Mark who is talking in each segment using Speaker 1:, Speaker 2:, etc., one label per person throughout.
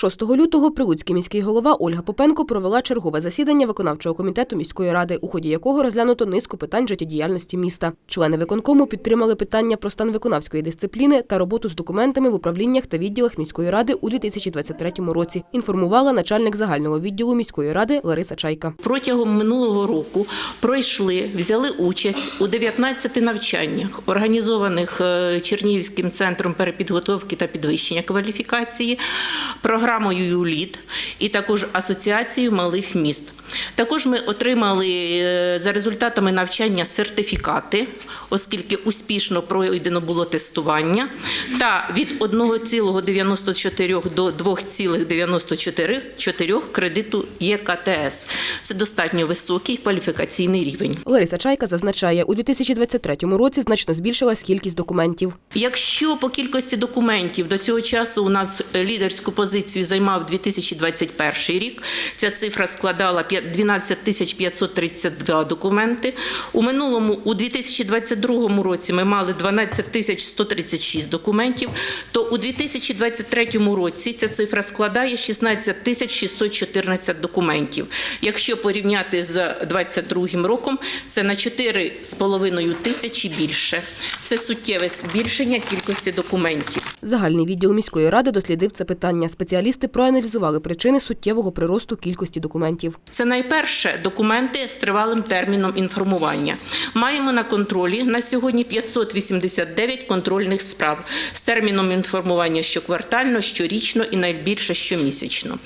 Speaker 1: 6 лютого Прилуцький міський голова Ольга Попенко провела чергове засідання виконавчого комітету міської ради, у ході якого розглянуто низку питань життєдіяльності міста. Члени виконкому підтримали питання про стан виконавської дисципліни та роботу з документами в управліннях та відділах міської ради у 2023 році. Інформувала начальник загального відділу міської ради Лариса Чайка.
Speaker 2: Протягом минулого року пройшли, взяли участь у 19 навчаннях, організованих е, Чернігівським центром перепідготовки та підвищення кваліфікації, програмою ЮЛІТ і також Асоціацією малих міст. Також ми отримали е, за результатами навчання сертифікати, оскільки успішно пройдено було тестування, та від 1,94 до 2,94 кредиту ЄКТС. Це достатньо високий кваліфікаційний рівень.
Speaker 1: Лариса Чайка зазначає, у 2023 році значно збільшилась кількість документів.
Speaker 2: Якщо по кількості документів до цього часу у нас лідерську позицію займав 2021 рік, ця цифра складала 12 тисяч 532 документи. У минулому, у 2022 році ми мали 12 тисяч 136 документів, то у 2023 році ця цифра складає 16 тисяч 614 документів. Якщо порівняти з 2022 роком, це на 4,5 тисячі більше. Це суттєве збільшення кількості документів.
Speaker 1: Загальний відділ міської ради дослідив це питання. Спеціалісти проаналізували причини суттєвого приросту кількості документів.
Speaker 2: Це найперше документи з тривалим терміном інформування. Маємо на контролі на сьогодні 589 контрольних справ з терміном інформування щоквартально, щорічно і найбільше щомісячно.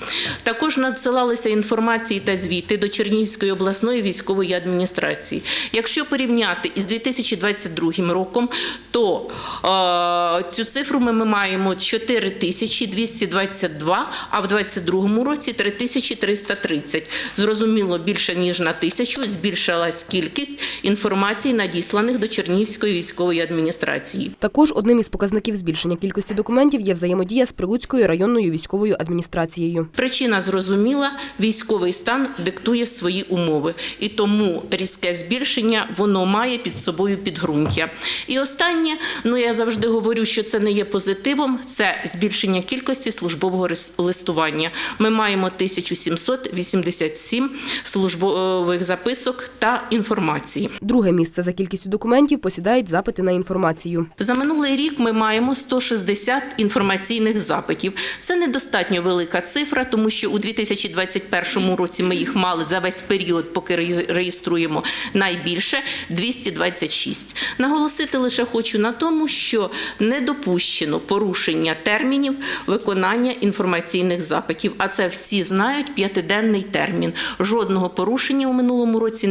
Speaker 2: Також надсилалися інформації та звіти до Чернігівської обласної військової адміністрації. Якщо порівняти із 2022 роком, то е, цю цифру ми маємо 4222, а в 2022 році 3330. Зрозуміло, більше ніж на тисячу збільшилась кількість інформації, надісланих до Чернігівської військової адміністрації.
Speaker 1: Також одним із показників збільшення кількості документів є взаємодія з Прилуцькою районною військовою адміністрацією.
Speaker 2: Причина зрозуміла, військовий стан диктує свої умови, і тому різке збільшення воно має під собою підґрунтя. І останнє, ну я завжди говорю, що це не є позитивом, це збільшення кількості службового рис- листування. Ми маємо 1787 службових записок та інформації.
Speaker 1: Друге місце за кількістю документів посідають запити на інформацію.
Speaker 2: За минулий рік ми маємо 160 інформаційних запитів. Це недостатньо велика цифра, тому що у 2021 році ми їх мали за весь період, поки реєструємо найбільше 226. Наголосити лише хочу на тому, що не допущено порушення термінів виконання інформаційних запитів. А це всі знають п'ятиденний термін. Жодного порушення у минулому році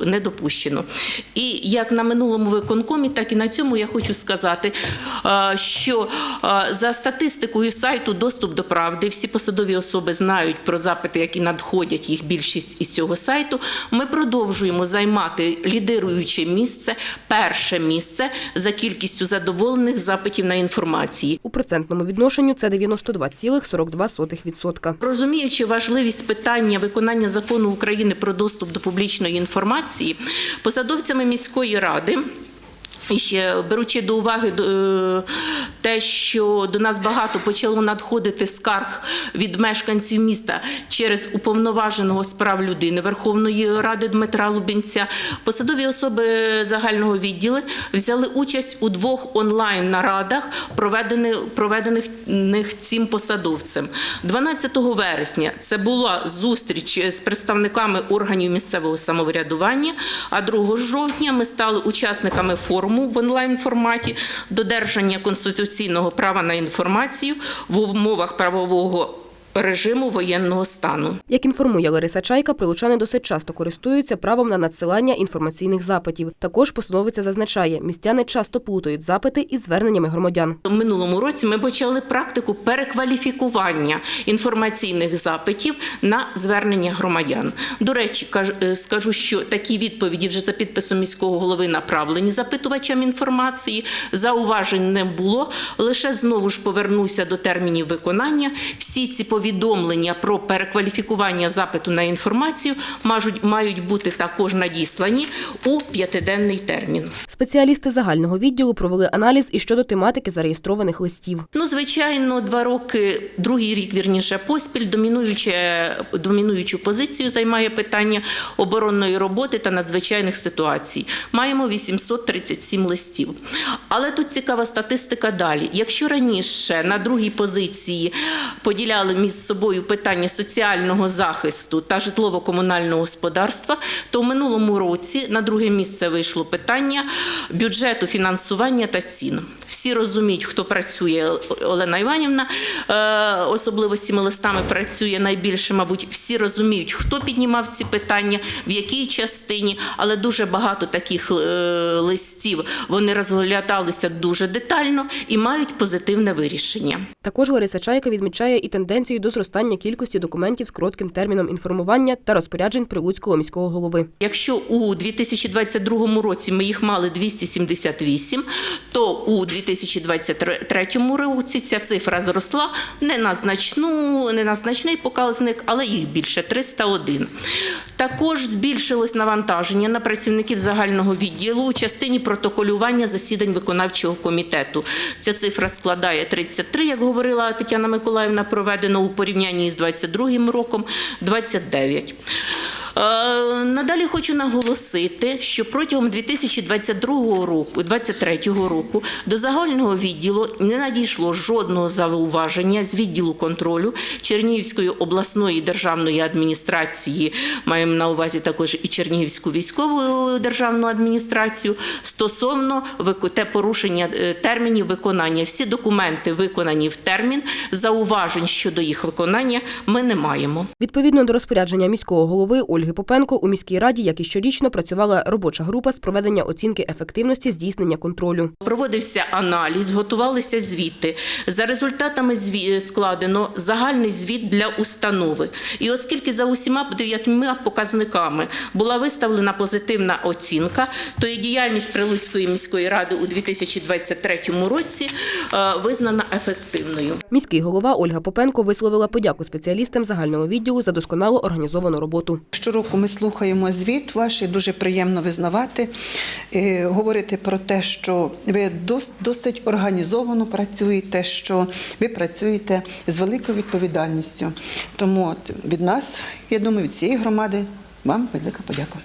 Speaker 2: не допущено. І як на минулому виконкомі, так і на цьому я хочу сказати, е, що е, за статистикою сайту Доступ до правди всі посадові особи знають про запити, які надходять, їх більшість із цього сайту. Ми продовжуємо займати лідируюче місце, перше місце за кількістю задоволених запитів на інформації.
Speaker 1: У процентному відношенню це 92,42%.
Speaker 2: Розуміючи важливість питання виконання закону України про доступ до публічної інформації, посадовцями міської ради. І ще беручи до уваги е, те, що до нас багато почало надходити скарг від мешканців міста через уповноваженого з прав людини Верховної Ради Дмитра Лубінця, посадові особи загального відділу взяли участь у двох онлайн нарадах, проведених проведених них цим посадовцем. 12 вересня це була зустріч з представниками органів місцевого самоврядування. А 2 жовтня ми стали учасниками форуму в онлайн форматі додержання конституційного права на інформацію в умовах правового режиму воєнного стану.
Speaker 1: Як інформує Лариса Чайка, прилучани досить часто користуються правом на надсилання інформаційних запитів. Також постановиця зазначає, містяни часто плутають запити із зверненнями громадян.
Speaker 2: У минулому році ми почали практику перекваліфікування інформаційних запитів на звернення громадян. До речі, е, скажу, що такі відповіді вже за підписом міського голови направлені запитувачам інформації. Зауважень не було. Лише знову ж повернуся до термінів виконання. Всі ці повідомлення повідомлення про перекваліфікування запиту на інформацію мають, мають бути також надіслані у п'ятиденний термін.
Speaker 1: Спеціалісти загального відділу провели аналіз і щодо тематики зареєстрованих листів.
Speaker 2: Ну, звичайно, два роки, другий рік вірніше поспіль, домінуюче, домінуючу позицію займає питання оборонної роботи та надзвичайних ситуацій. Маємо 837 листів. Але тут цікава статистика далі. Якщо раніше на другій позиції поділяли між собою питання соціального захисту та житлово-комунального господарства, то в минулому році на друге місце вийшло питання бюджету, фінансування та цін. Всі розуміють, хто працює. Олена Іванівна е, особливо з цими листами працює найбільше. Мабуть, всі розуміють, хто піднімав ці питання, в якій частині, але дуже багато таких е, листів вони розглядалися дуже детально і мають позитивне вирішення.
Speaker 1: Також Лариса Чайка відмічає і тенденцію до зростання кількості документів з коротким терміном інформування та розпоряджень Прилуцького міського голови.
Speaker 2: Якщо у 2022 році ми їх мали 278, то у 2023 році ця цифра зросла не на значну, не на значний показник, але їх більше 301. Також збільшилось навантаження на працівників загального відділу у частині протоколювання засідань виконавчого комітету. Ця цифра складає 33, як говорила Тетяна Миколаївна, проведено у порівнянні з 22 роком 29. Е, Надалі хочу наголосити, що протягом 2022 року, 2023 року до загального відділу не надійшло жодного зауваження з відділу контролю Чернігівської обласної державної адміністрації. Маємо на увазі також і Чернігівську військову державну адміністрацію стосовно те порушення е, термінів виконання. Всі документи виконані в термін. Зауважень щодо їх виконання ми не маємо.
Speaker 1: Відповідно до розпорядження міського голови Ольги Попенко у міській раді, як і щорічно, працювала робоча група з проведення оцінки ефективності здійснення контролю.
Speaker 2: Проводився аналіз, готувалися звіти. За результатами зві- складено загальний звіт для установи. І оскільки за усіма дев'ятьма показниками була виставлена позитивна оцінка, то і діяльність Прилуцької міської ради у 2023 році е, визнана ефективною.
Speaker 1: Міський голова Ольга Попенко висловила подяку спеціалістам загального відділу за досконало організовану роботу.
Speaker 3: Щороку ми слухаємо звіт ваш, і дуже приємно визнавати, е, говорити про те, що ви дос- досить організовано працюєте, що ви працюєте з великою відповідальністю. Тому від нас, я думаю, від цієї громади вам велика подяка.